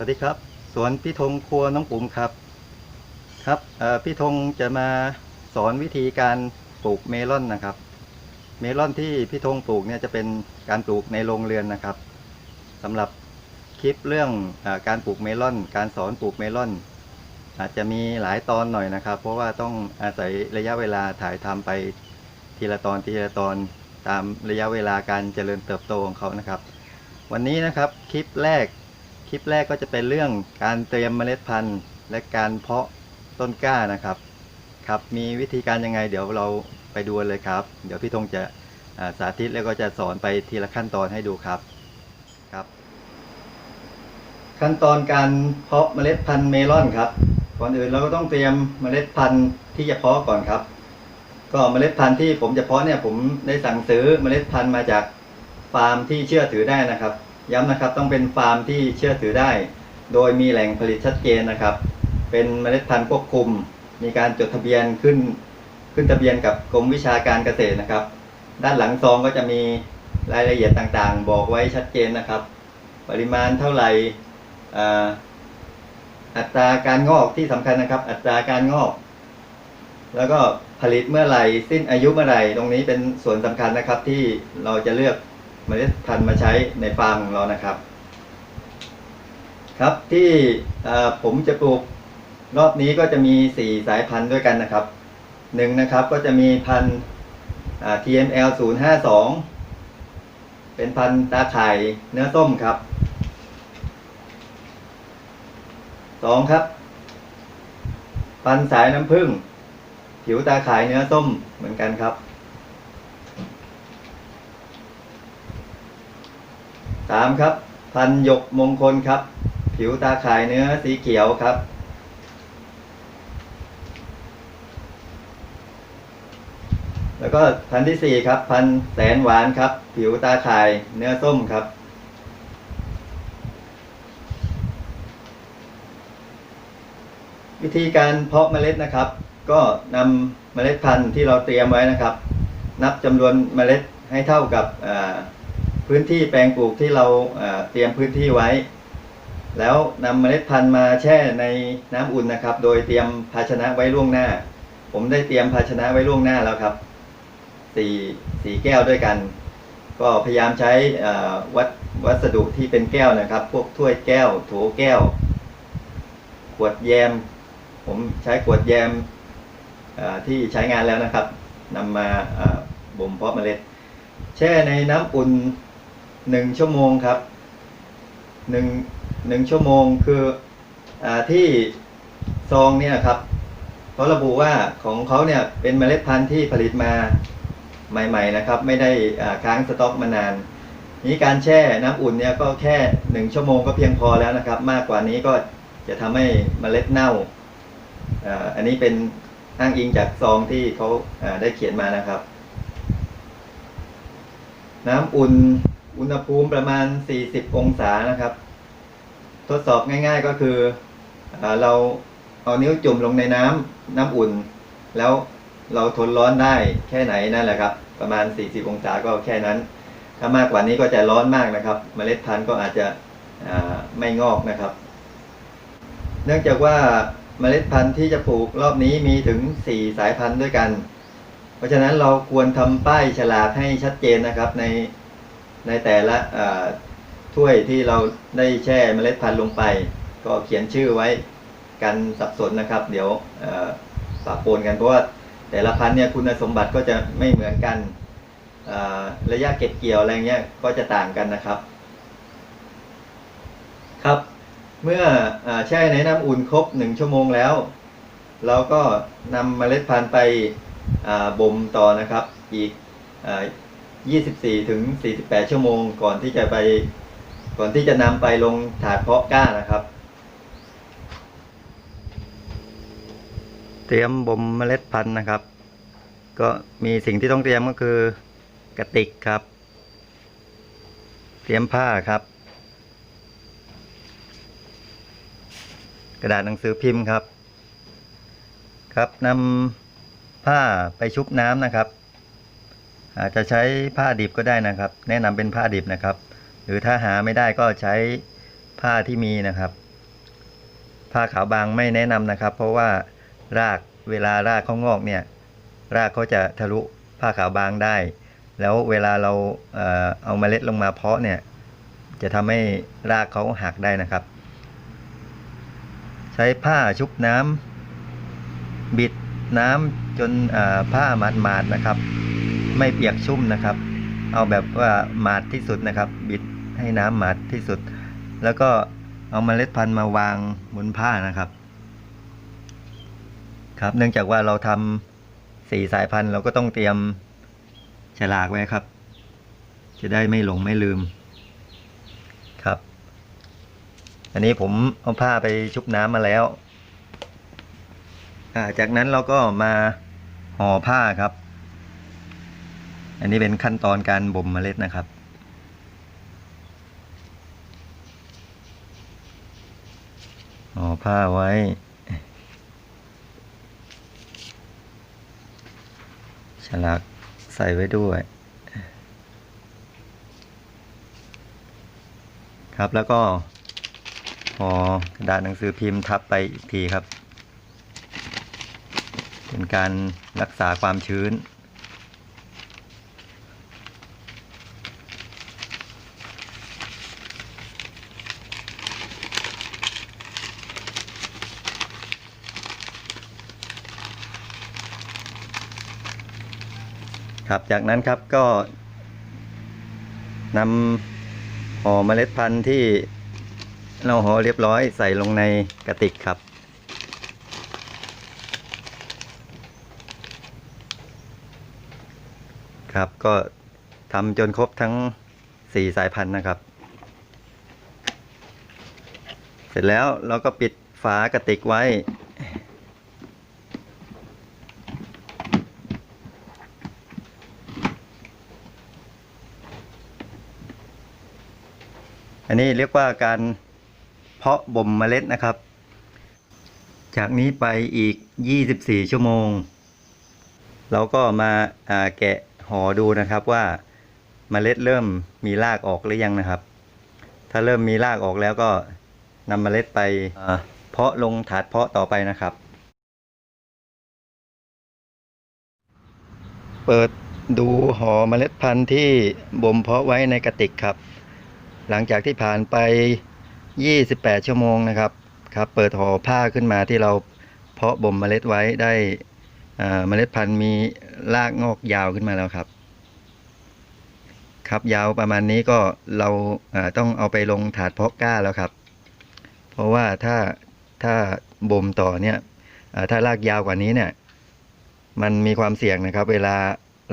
วัสดีครับ สวนพี่ธงครัวน้องปุ๋มครับ ครับพี่ธงจะมาสอนวิธีการปลูกเมลอนนะครับ เมลอนที่พี่ธงปลูกเนี่ยจะเป็นการปลูกในโรงเรือนนะครับสำหรับคลิปเรื่องอการปลูกเมลอน การสอนปลูกเมลอน อาจจะมีหลายตอนหน่อยนะครับ เพราะว่าต้องอาศัยระยะเวลาถ่ายทำไปทีละตอนทีละตอนตามระยะเวลาการเจริญเติบโตของเขานะครับ วันนี้นะครับคลิปแรก คลิปแรกก็จะเป็นเรื่องการเตรียมเมล็ดพันธุ์ และการเพาะต้นกล้านะครับ ครับมีวิธีการยังไง เดี๋ยวเราไปดูเลยครับ เดี๋ยวพี่ธงจะาสาธิตแล้วก็จะสอนไปทีละขั้นตอนให้ดูครับครับ ขั้นตอนการเพาะเมล็ดพันธุ์เมลอนครับก่อนอื่นเราก็ต้องเตรียมเมล็ดพันธุ์ที่จะเพาะก่อนครับ ก็เมล็ดพันธุ์ที่ผมจะเพาะเนี่ยผมได้สั่งซื้อเมล็ดพันธุ์มาจากฟาร์มที่เชื่อถือได้นะครับ ย้ำนะครับต้องเป็นฟาร์มที่เชื่อถือได้ โดยมีแหล่งผลิตชัดเจนนะครับ เป็นเมล็ดพันธุ์ควบคุม มีการจดทะเบียนขึ้น ขึ้นทะเบียนกับกรมวิชาการเกษตรนะครับ ด้านหลังซองก็จะมีรายละเอียดต่างๆ บอกไว้ชัดเจนนะครับ ปริมาณเท่าไหร่อัตราการงอกที่สำคัญนะครับ อัตราการงอก แล้วก็ผลิตเมื่อไหร่สิ้นอายุเมื่อไหร่ตรงนี้เป็นส่วนสำคัญนะครับที่เราจะเลือก เมล็ดพันธุ์มาใช้ในฟาร์มของเรานะครับ ครับที่ผมจะปลูกรอบนี้ก็จะมี 4 สายพันธุ์ด้วยกันนะครับหนึ่งนะครับก็จะมีพันธุ์ TML 052 เป็นพันธุ์ตาไข่เนื้อส้มครับสองครับ พันธุ์สายน้ำผึ้งผิวตาไข่เนื้อส้มเหมือนกันครับ สามครับ พันหยกมงคลครับ ผิวตาข่ายเนื้อสีเขียวครับแล้วก็พันที่สี่ครับ พันแสนหวานครับ ผิวตาข่ายเนื้อส้มครับ วิธีการเพาะเมล็ดนะครับ ก็นำเมล็ดพันธุ์ที่เราเตรียมไว้นะครับ นับจำนวนเมล็ดให้เท่ากับ พื้นที่แปลงปลูกที่เราเตรียมพื้นที่ไว้ แล้วนำเมล็ดพันธุ์มาแช่ในน้ำอุ่นนะครับ โดยเตรียมภาชนะไว้ล่วงหน้า ผมได้เตรียมภาชนะไว้ล่วงหน้าแล้วครับสี่สี่แก้วด้วยกัน ก็พยายามใช้วัดวัสดุที่เป็นแก้วนะครับ พวกถ้วยแก้วโถแก้ว ขวดแยม ผมใช้ขวดแยมที่ใช้งานแล้วนะครับนำมาอ่าบ่มเพาะเมล็ด แช่ในน้ำอุ่น หนึ่งชั่วโมงครับหนึ่งหนึ่งชั่วโมงคืออที่ซองเนี่ยครับเขาระบุว่าของเขาเนี่ยเป็นเมล็ดพันธุ์ที่ผลิตมาใหม่ ๆนะครับ ไม่ได้ค้างสต็อกมานาน นี้การแช่น้ำอุ่นเนี่ยก็แค่หนึ่งชั่วโมงก็เพียงพอแล้วนะครับ มากกว่านี้ก็จะทำให้เมล็ดเน่าอ,อันนี้เป็นอ้างอิงจากซองที่เขาได้เขียนมานะครับ น้ำอุ่น อุณหภูมิประมาณ 40 องศานะครับ ทดสอบง่ายๆก็คืออเราเอานิ้วจุ่มลงในน้ำน้ำอุ่น แล้วเราทนร้อนได้แค่ไหนนั่นแหละครับ ประมาณ 40 องศาก็แค่นั้น ถ้ามากกว่านี้ก็จะร้อนมากนะครับ เมล็ดพันธุ์ก็อาจจะไม่งอกนะครับ เนื่องจากว่าเมล็ดพันธุ์ที่จะปลูกรอบนี้มีถึง 4 สายพันธุ์ด้วยกัน เพราะฉะนั้นเราควรทำป้ายฉลากให้ชัดเจนนะครับใน ในแต่ละถ้วยที่เราได้แช่เมล็ดพันธุ์ลงไป ก็เขียนชื่อไว้กันสับสนนะครับ เดี๋ยวปะปนกันเพราะว่าแต่ละพันธุ์เนี่ยคุณสมบัติก็จะไม่เหมือนกันระยะเก็บเกี่ยวอะไรเงี้ยก็จะต่างกันนะครับ ครับ เมื่ออแช่ในน้ำอุ่นครบหนึ่งชั่วโมงแล้ว เราก็นำเมล็ดพันธุ์ไปบ่มต่อนะครับ อีกอ 24ถึง48 ชั่วโมง ก่อนที่จะไป ก่อนที่จะนำไปลงถาดเพาะกล้านะครับ เตรียมบ่มเมล็ดพันธุ์นะครับ ก็มีสิ่งที่ต้องเตรียมก็คือกระติกครับ เตรียมผ้าครับ กระดาษหนังสือพิมพ์ครับ ครับนำผ้าไปชุบน้ำนะครับ จจะใช้ผ้าดิบก็ได้นะครับ แนะนำเป็นผ้าดิบนะครับ หรือถ้าหาไม่ได้ก็ใช้ผ้าที่มีนะครับ ผ้าขาวบางไม่แนะนำนะครับ เพราะว่ารากเวลารากเขางอกเนี่ยรากเขาจะทะลุผ้าขาวบางได้ แล้วเวลาเราเอ่อเอาเมล็ดลงมาเพาะเนี่ยจะทำให้รากเขาหักได้นะครับ ใช้ผ้าชุบน้ำบิดน้ำจนอ่าผ้าหมาดๆนะครับ ไม่เปียกชุ่มนะครับ เอาแบบว่าหมาดที่สุดนะครับ บิดให้น้ำหมาดที่สุด แล้วก็เอาเมล็ดพันธุ์มาวางบนผ้านะครับ ครับ เนื่องจากว่าเราทำสี่สายพันธุ์ เราก็ต้องเตรียมฉลากไว้ครับ จะได้ไม่หลงไม่ลืมครับ อันนี้ผมเอาผ้าไปชุบน้ำมาแล้วอ่าจากนั้นเราก็มาห่อผ้าครับ อันนี้เป็นขั้นตอนการบ่มเมล็ดนะครับ ห่อผ้าไว้ ฉลากใส่ไว้ด้วย ครับแล้วก็ห่อกระดาษหนังสือพิมพ์ทับไปอีกทีครับ เป็นการรักษาความชื้น ครับจากนั้นครับก็นำห่อเมล็ดพันธุ์ที่เราห่อเรียบร้อยใส่ลงในกระติกครับ ครับก็ทำจนครบทั้งสี่สายพันธุ์นะครับ เสร็จแล้วเราก็ปิดฝากระติกไว้ อันนี้เรียกว่าการเพาะบ่มเมล็ดนะครับ จากนี้ไปอีก 24 ชั่วโมง เราก็มาาแกะห่อดูนะครับว่าเมล็ดเริ่มมีรากออกหรือยังนะครับ ถ้าเริ่มมีรากออกแล้วก็นำเมล็ดไปเพาะลงถาดเพาะต่อไปนะครับ เปิดดูห่อเมล็ดพันธุ์ที่บ่มเพาะไว้ในกระติกครับ หลังจากที่ผ่านไป 28 ชั่วโมงนะครับครับเปิดห่อผ้าขึ้นมาที่เราเพาะบ่มเมล็ดไว้ได้เมล็ดพันธุ์มีรากงอกยาวขึ้นมาแล้วครับ ครับยาวประมาณนี้ก็เราต้องเอาไปลงถาดเพาะก้าแล้วครับ เพราะว่าถ้าถ้าบ่มต่อเนี่ยถ้ารากยาวกว่านี้เนี่ย มันมีความเสี่ยงนะครับ เวลา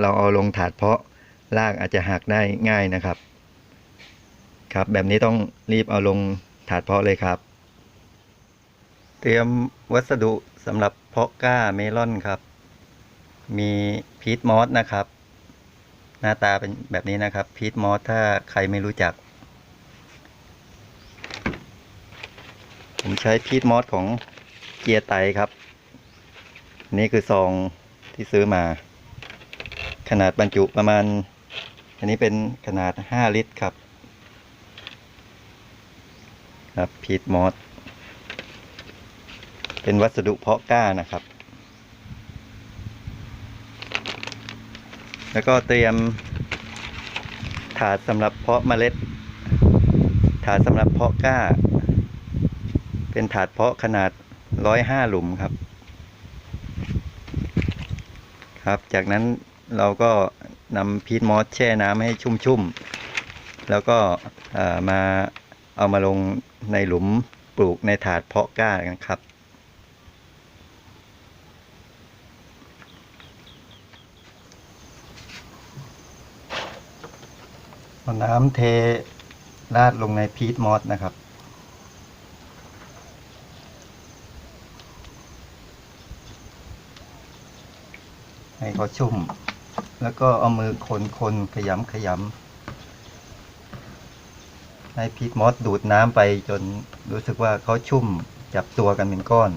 เราเอาลงถาดเพาะรากอาจจะหักได้ง่ายนะครับ ครับ แบบนี้ต้องรีบเอาลงถาดเพาะเลยครับ เตรียมวัสดุสำหรับเพาะก้าเมลอนครับ มีพีทมอสนะครับ หน้าตาเป็นแบบนี้นะครับพีทมอสถ้าใครไม่รู้จัก ผมใช้พีทมอสของเกียร์ไตครับ นี่คือซองที่ซื้อมา ขนาดบรรจุประมาณ อันนี้เป็นขนาด 5 ลิตรครับ ครับพีทมอสเป็นวัสดุเพาะกล้านะครับ แล้วก็เตรียมถาดสำหรับเพาะเมล็ด ถาดสำหรับเพาะกล้า เป็นถาดเพาะขนาด105หลุมครับ ครับ จากนั้นเราก็นำพีทมอสแช่น้ำให้ชุ่มๆ แล้วก็มา เอามาลงในหลุมปลูกในถาดเพาะกล้ากันครับเอาน้ำเทราดลงในพีทมอสนะครับให้เขาชุ่ม แล้วก็เอามือคนคนขยำขยำ ให้พีทมอสดูดน้ำไปจนรู้สึกว่าเขาชุ่มจับตัวกันเป็นก้อน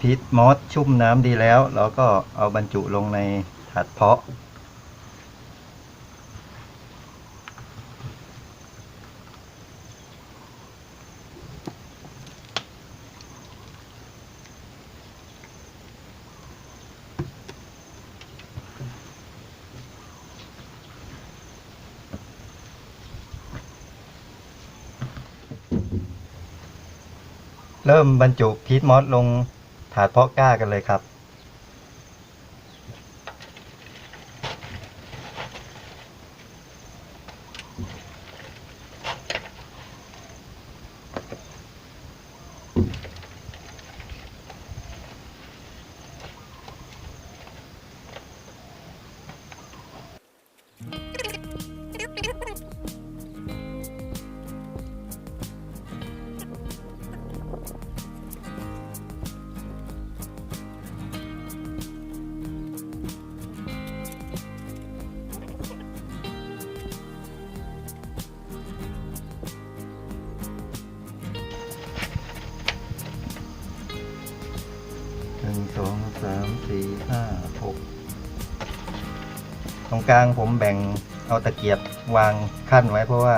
พีทมอสชุ่มน้ำดีแล้ว เราก็เอาบรรจุลงในถาดเพาะ เริ่มบรรจุพีทมอสลง ถาดเพาะกล้ากันเลยครับ รงกลางผมแบ่งเอาตะเกียบวางขั้นไว้เพราะว่า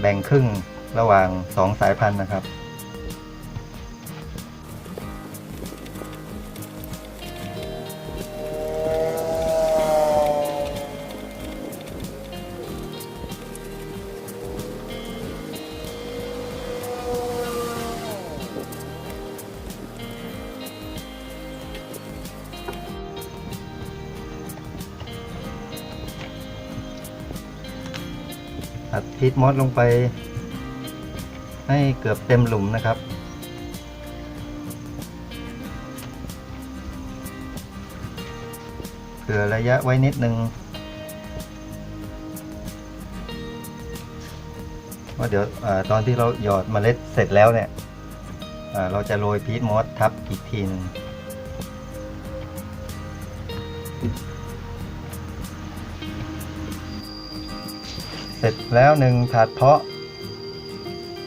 แบ่งครึ่งระหว่างสองสายพันธุ์นะครับ อัดพีทมอสลงไป ให้เกือบเต็มหลุมนะครับ เผื่อระยะไว้นิดนึงว่าเดี๋ยวอตอนที่เราหยอดเมล็ดเสร็จแล้วเนี่ยเราจะโรยพีทมอสทับอีกทีนึง ร็จแล้วหนึ่งถาดเพาะ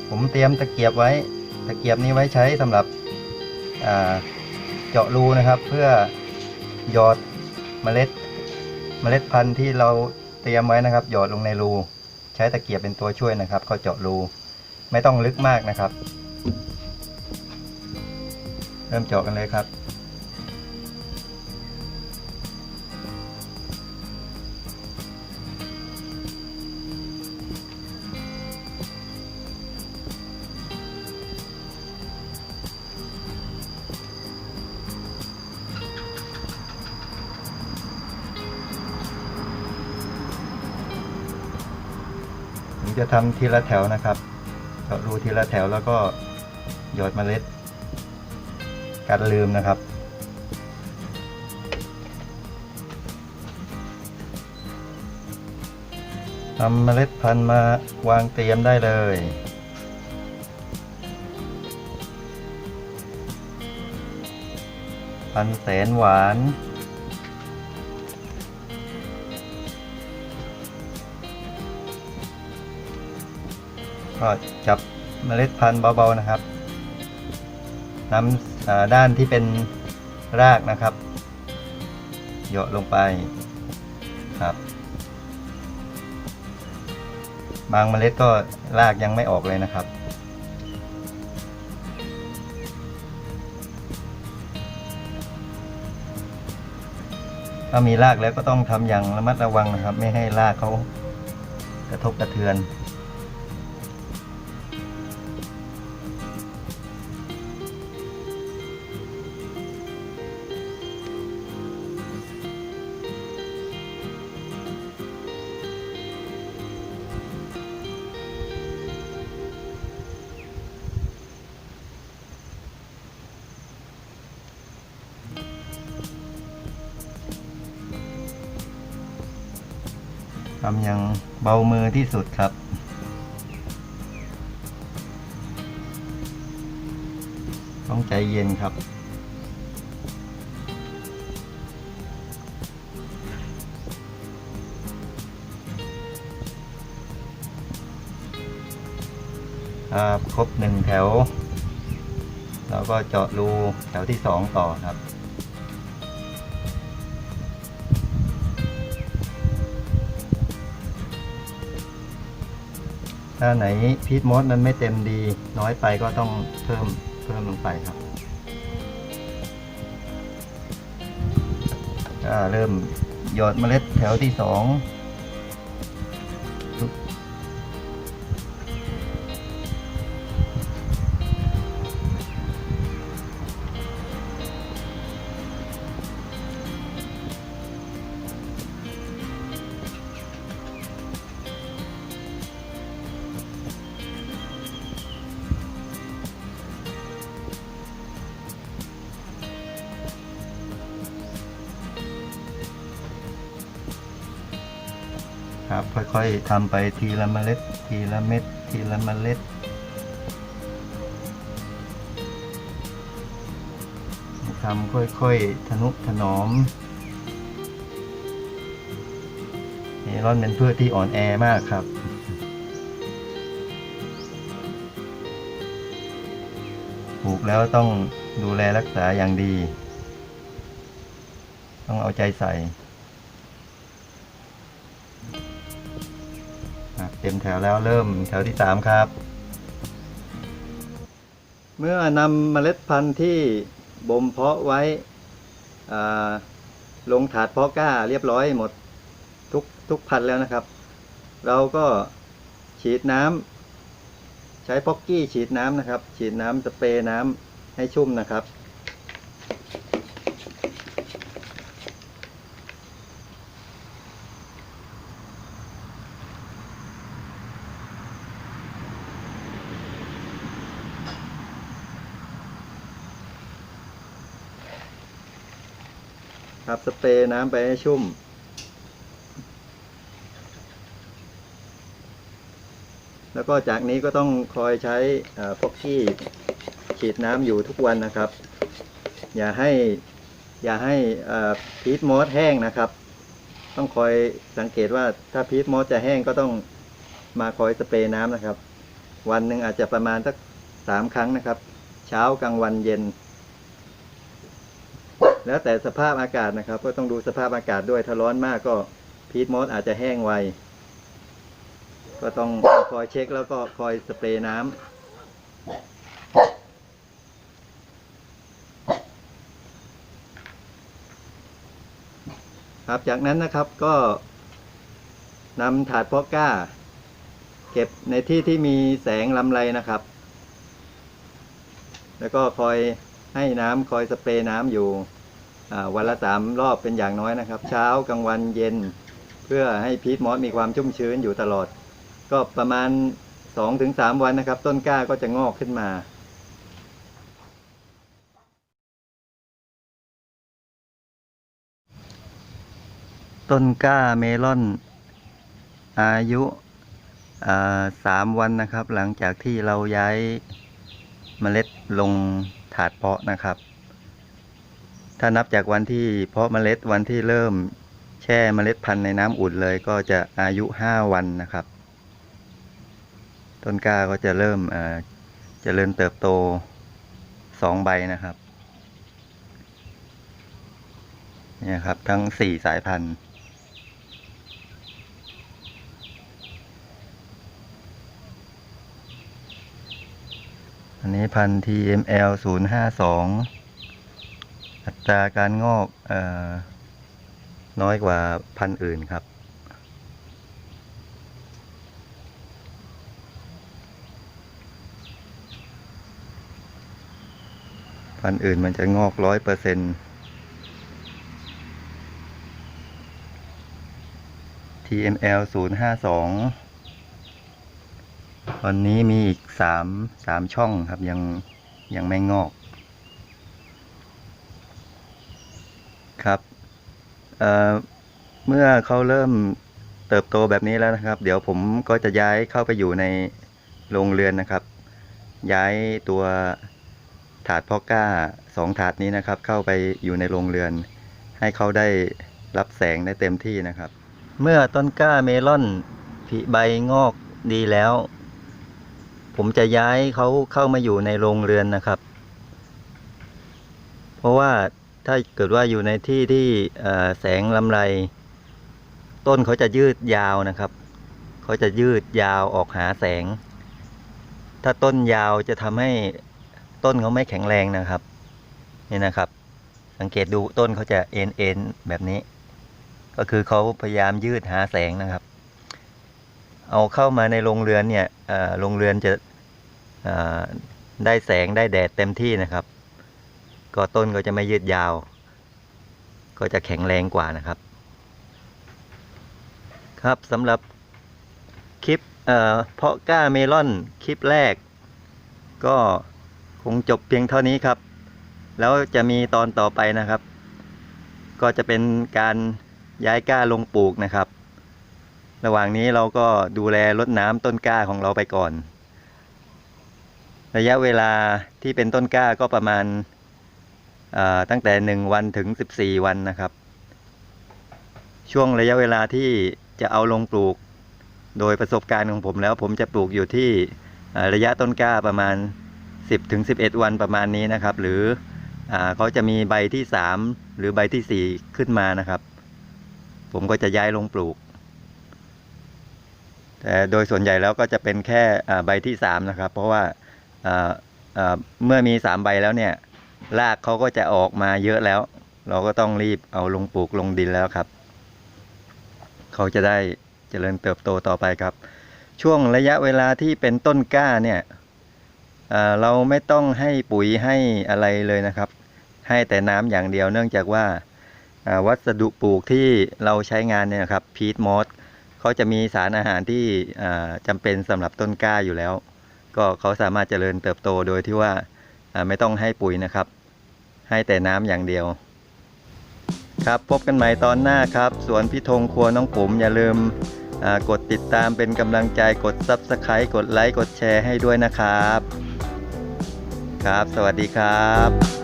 ผมเตรียมตะเกียบไว้ ตะเกียบนี้ไว้ใช้สำหรับเจาะรูนะครับ เพื่อหยอดเมล็ด เมล็ดพันธุ์ที่เราเตรียมไว้นะครับ หยอดลงในรู ใช้ตะเกียบเป็นตัวช่วยนะครับ ก็เจาะรูไม่ต้องลึกมากนะครับ เริ่มเจาะกันเลยครับ ผมจะทำทีละแถวนะครับเจาะรูทีละแถวแล้วก็หยอดเมล็ดการลืมนะครับทำเมล็ดพันธุ์มาวางเตรียมได้เลยพันแสนหวาน ก็จับเมล็ดพันธุ์เบาๆนะครับนำด้านที่เป็นรากนะครับเหยาะลงไปครับ บางเมล็ดก็รากยังไม่ออกเลยนะครับ ถ้ามีรากแล้วก็ต้องทำอย่างระมัดระวังนะครับ ไม่ให้รากเขากระทบกระเทือน ทำอย่างเบามือที่สุดครับต้องใจเย็นครับ ครบหนึ่งแถวเราก็เจาะรูแถวที่สองต่อครับ ถ้าไหนพีทมอสมันไม่เต็มดี น้อยไปก็ต้องเพิ่มเพิ่มลงไปครับก็เริ่มหยอดเมล็ดแถวที่สอง อยๆทำไปทีละเมล็ด ทีละเม็ด ทีละเมล็ด ทำค่อยๆทนุถนอมเมลอนเป็นพืชที่อ่อนแอมากครับปลูกแล้วต้องดูแลรักษาอย่างดี ต้องเอาใจใส่ ต็มแถวแล้วเริ่มแถวที่สามครับ เมื่อนำเมล็ดพันธุ์ที่บ่มเพาะไว้ลงถาดเพาะก้าเรียบร้อยหมดทุกทุกพันธุ์แล้วนะครับ เราก็ฉีดน้ำใช้พ็อกกี้ฉีดน้ำนะครับ ฉีดน้ำสเปรย์น้ำให้ชุ่มนะครับ สเปรย์น้ำไปให้ชุ่ม แล้วก็จากนี้ก็ต้องคอยใช้ฟอกกี้ฉีดน้ำอยู่ทุกวันนะครับ อย่าให้อย่าให้พีทมอสแห้งนะครับ ต้องคอยสังเกตว่าถ้าพีทมอสจะแห้งก็ต้องมาคอยสเปรย์น้ำนะครับ วันหนึ่งอาจจะประมาณสักสามครั้งนะครับ เช้ากลางวันเย็น แล้วแต่สภาพอากาศนะครับ ก็ต้องดูสภาพอากาศด้วย ถ้าร้อนมากก็พีทมอสอาจจะแห้งไว ก็ต้องคอยเช็คแล้วก็คอยสเปรย์น้ำครับจากนั้นนะครับก็นำถาดเพาะก้า เก็บในที่ที่มีแสงลำไรนะครับ แล้วก็คอยให้น้ำคอยสเปรย์น้ำอยู่ วันละสามรอบเป็นอย่างน้อยนะครับ เช้ากลางวันเย็น เพื่อให้พีทมอสมีความชุ่มชื้นอยู่ตลอด ก็ประมาณสองถึงสามวันนะครับ ต้นกล้าก็จะงอกขึ้นมาต้นกล้าเมลอน อายุสามวันนะครับ หลังจากที่เราย้ายเมล็ดลงถาดเพาะนะครับ ถ้านับจากวันที่เพาะเมล็ดวันที่เริ่มแช่เมล็ดพันธุ์ในน้ำอุ่นเลยก็จะอายุห้าวันนะครับ ต้นกล้าก็จะเริ่มเจเจริญเติบโตสองใบนะครับเนี่ยครับทั้งสี่สายพันธุ์อันนี้พันธุ์ TML 0 5 2 อัตราการงอกอน้อยกว่าพันธุ์อื่นครับ พันธุ์อื่นมันจะงอกร้อยเปอร์เซ็นต์ TML 0 5 2ตอนนี้มีอีกสามสามช่องครับยังยังไม่งอก ครับเเมื่อเขาเริ่มเติบโตแบบนี้แล้วนะครับ เดี๋ยวผมก็จะย้ายเข้าไปอยู่ในโรงเรือนนะครับ ย้ายตัวถาดพาะกล้าสองถาดนี้นะครับ เข้าไปอยู่ในโรงเรือน ให้เขาได้รับแสงได้เต็มที่นะครับ เมื่อต้นกล้าเมลอนผลิใบงอกดีแล้ว ผมจะย้ายเขาเข้ามาอยู่ในโรงเรือนนะครับ เพราะว่า ถ้าเกิดว่าอยู่ในที่ที่แสงลำไร ต้นเขาจะยืดยาวนะครับเขาจะยืดยาวออกหาแสง ถ้าต้นยาวจะทำให้ต้นเขาไม่แข็งแรงนะครับนี่นะครับ สังเกตดูต้นเขาจะเอ็นเอ็นแบบนี้ ก็คือเขาพยายามยืดหาแสงนะครับ เอาเข้ามาในโรงเรือนเนี่ยโรงเรือนจะได้แสงได้แดดเต็มที่นะครับ ก็ต้นก็จะไม่ยืดยาว ก็จะแข็งแรงกว่านะครับ ครับสำหรับคลิปเอ่อเพาะก้าเมลอนคลิปแรก ก็คงจบเพียงเท่านี้ครับ แล้วจะมีตอนต่อไปนะครับ ก็จะเป็นการย้ายก้าลงปลูกนะครับ ระหว่างนี้เราก็ดูแลรดน้ำต้นก้าของเราไปก่อน ระยะเวลาที่เป็นต้นก้าก็ประมาณ ตั้งแต่ 1 วันถึง 14 วันนะครับ ช่วงระยะเวลาที่จะเอาลงปลูก โดยประสบการณ์ของผมแล้วผมจะปลูกอยู่ที่ระยะต้นกล้าประมาณ 10ถึง11 วันประมาณนี้นะครับ หรืออเขาจะมีใบที่ 3 หรือใบทีสี่4 ขึ้นมานะครับ ผมก็จะย้ายลงปลูก แต่โดยส่วนใหญ่แล้วก็จะเป็นแค่ใบที่ 3 นะครับ เพราะว่าอ่าอ่าเมื่อมี 3 ใบแล้วเนี่ย รากเขาก็จะออกมาเยอะแล้ว เราก็ต้องรีบเอาลงปลูกลงดินแล้วครับ เขาจะได้เจริญเติบโตต่อไปครับ ช่วงระยะเวลาที่เป็นต้นกล้าเนี่ยเเราไม่ต้องให้ปุ๋ยให้อะไรเลยนะครับ ให้แต่น้ำอย่างเดียวเนื่องจากว่าาวัสดุปลูกที่เราใช้งานเนี่ยครับพีทมอสเขาจะมีสารอาหารที่จำเป็นสำหรับต้นกล้าอยู่แล้ว ก็เขาสามารถเจริญเติบโตโดยที่ว่า ไม่ต้องให้ปุ๋ยนะครับ ให้แต่น้ำอย่างเดียว ครับพบกันใหม่ตอนหน้าครับ สวนพิธงครัวน้องผมอย่าลืมกดติดตามเป็นกำลังใจกด Subscribe กดไลค์กดแชร์ให้ด้วยนะครับ ครับ สวัสดีครับ